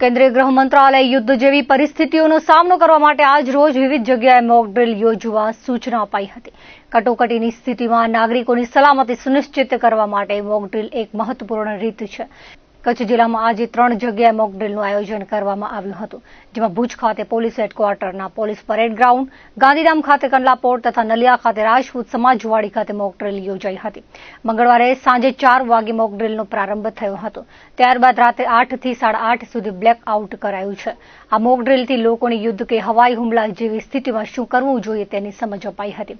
કેન્દ્રીય ગૃહ મંત્રાલય યુદ્ધ જેવી પરિસ્થિતિઓનો સામનો કરવા માટે આજ રોજ વિવિધ જગ્યાએ મોક યોજવા સૂચના અપાઈ હતી. કટોકટીની સ્થિતિમાં નાગરિકોની સલામતી સુનિશ્ચિત કરવા માટે મોક એક મહત્વપૂર્ણ રીત છે. કચ્છ જિલ્લામાં આજે ત્રણ જગ્યાએ મોકડ્રીલનું આયોજન કરવામાં આવ્યું હતું, જેમાં ભુજ ખાતે પોલીસ હેડક્વાર્ટરના પોલીસ પરેડ ગ્રાઉન્ડ, ગાંધીધામ ખાતે કંડલાપોર તથા નલિયા ખાતે રાજપૂત સમાજવાડી ખાતે મોકડ્રીલ યોજાઈ હતી. મંગળવારે સાંજે ચાર વાગે મોકડ્રીલનો પ્રારંભ થયો હતો. ત્યારબાદ રાતે આઠથી સાડા આઠ સુધી બ્લેક આઉટ કરાયું છે. આ મોકડ્રીલથી લોકોને યુદ્ધ કે હવાઈ હુમલા જેવી સ્થિતિમાં શું કરવું જોઈએ તેની સમજ અપાઈ હતી.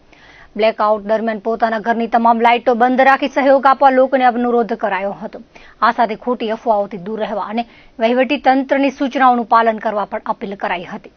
બ્લેકઆઉટ દરમિયાન પોતાના ઘરની તમામ લાઇટો બંધ રાખી સહયોગ આપવા લોકોને અનુરોધ કરાયો હતો. આ સાથે ખોટી અફવાઓથી દૂર રહેવા અને વહીવટી તંત્રની સૂચનાઓનું પાલન કરવા પણ અપીલ કરાઈ હતી.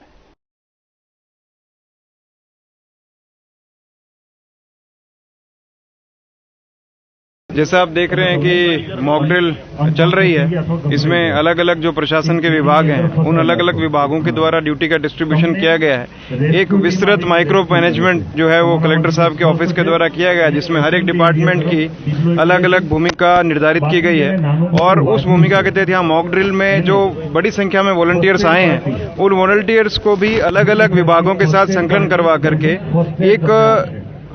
जैसा आप देख रहे हैं कि मॉकड्रिल चल रही है। इसमें अलग अलग जो प्रशासन के विभाग हैं, उन अलग अलग विभागों के द्वारा ड्यूटी का डिस्ट्रीब्यूशन किया गया है। एक विस्तृत माइक्रो मैनेजमेंट जो है, वो कलेक्टर साहब के ऑफ़िस के द्वारा किया गया जिसमें हर एक डिपार्टमेंट की अलग अलग भूमिका निर्धारित की गई है। और उस भूमिका के तहत यहाँ मॉकड्रिल में जो बड़ी संख्या में वॉलंटियर्स आए हैं, उन वॉलंटियर्स को भी अलग अलग विभागों के साथ संकलन करवा करके एक,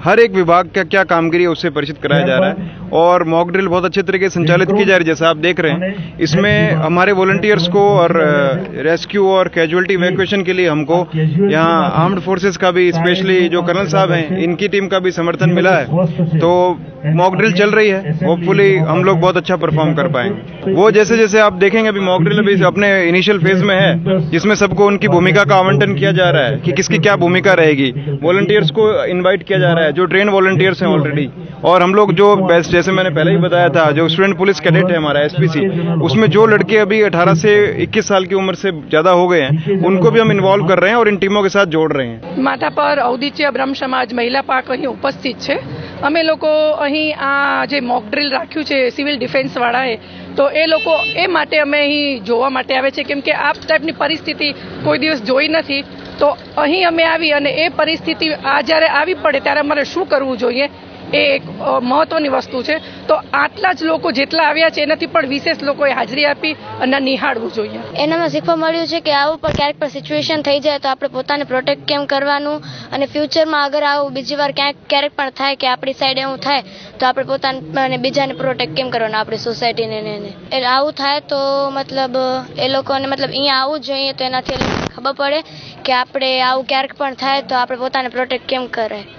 हर एक विभाग का क्या कामगिरी है, उससे परिचित कराया जा रहा है। और मॉक ड्रिल बहुत अच्छे तरीके से संचालित की जा रही है, जैसा आप देख रहे हैं। इसमें हमारे वॉलंटियर्स को और रेस्क्यू और कैजुअलिटी इवैक्यूएशन के लिए हमको यहाँ आर्म्ड फोर्सेस का भी स्पेशली जो कर्नल साहब हैं, इनकी टीम का भी समर्थन मिला है। तो मॉक ड्रिल चल रही है। होपफुली हम लोग बहुत अच्छा परफॉर्म कर पाएँगे। वो जैसे जैसे आप देखेंगे अभी मॉक ड्रिल अभी अपने इनिशियल फ़ेज़ में है, जिसमें सबको उनकी भूमिका का आवंटन किया जा रहा है कि किसकी क्या भूमिका रहेगी। वॉलंटियर्स को इनवाइट किया जा रहा है, जो ट्रेन वॉलंटियर्स हैं ऑलरेडी और हम लोग जो बेस्ट जैसे मैंने पहले ही बताया था जो स्टूडेंट पुलिस कैडेट है हमारा एसपीसी उसमें जो लड़के अभी 18 से 21 साल की उम्र से ज्यादा हो गए हैं उनको भी हम इन्वॉल्व कर रहे हैं और इन टीमों के साथ जोड़ रहे हैं માથા પર ઔદિત્ય બ્રહ્મ સમાજ મહિલા પાક અહીં ઉપસ્થિત છે અમે લોકો અહીં આ જે મોક ડ્રીલ રાખ્યું છે સિવિલ ડિફેન્સવાળાએ તો એ લોકો એ માટે અમે અહીં જોવા માટે આવે છે કેમ કે આ ટાઈપની પરિસ્થિતિ કોઈ દિવસ જોઈ નથી તો અહીં અમે આવી અને એ પરિસ્થિતિ આ જ્યારે આવી પડે ત્યારે અમારે શું કરવું જોઈએ એ એક મહત્વની વસ્તુ છે. તો આટલા જ લોકો જેટલા આવ્યા છે, એનાથી પણ વિશેષ લોકોએ હાજરી આપી અને નિહાળવું જોઈએ. એનામાં શીખવા મળ્યું છે કે આવું પણ ક્યારેક પણ સિચ્યુએશન થઈ જાય તો આપણે પોતાને પ્રોટેક્ટ કેમ કરવાનું? અને ફ્યુચરમાં અગર આવું બીજી વાર ક્યાંક, ક્યારેક પણ થાય કે આપણી સાઈડ એવું થાય, તો આપણે પોતાને બીજાને પ્રોટેક્ટ કેમ કરવાનું આપણી સોસાયટીને એને એટલે આવું થાય તો મતલબ, એ લોકોને મતલબ અહીંયા આવવું જોઈએ તો એનાથી ખબર પડે કે આપણે આવું ક્યારેક પણ થાય તો આપણે પોતાને પ્રોટેક્ટ કેમ કરાય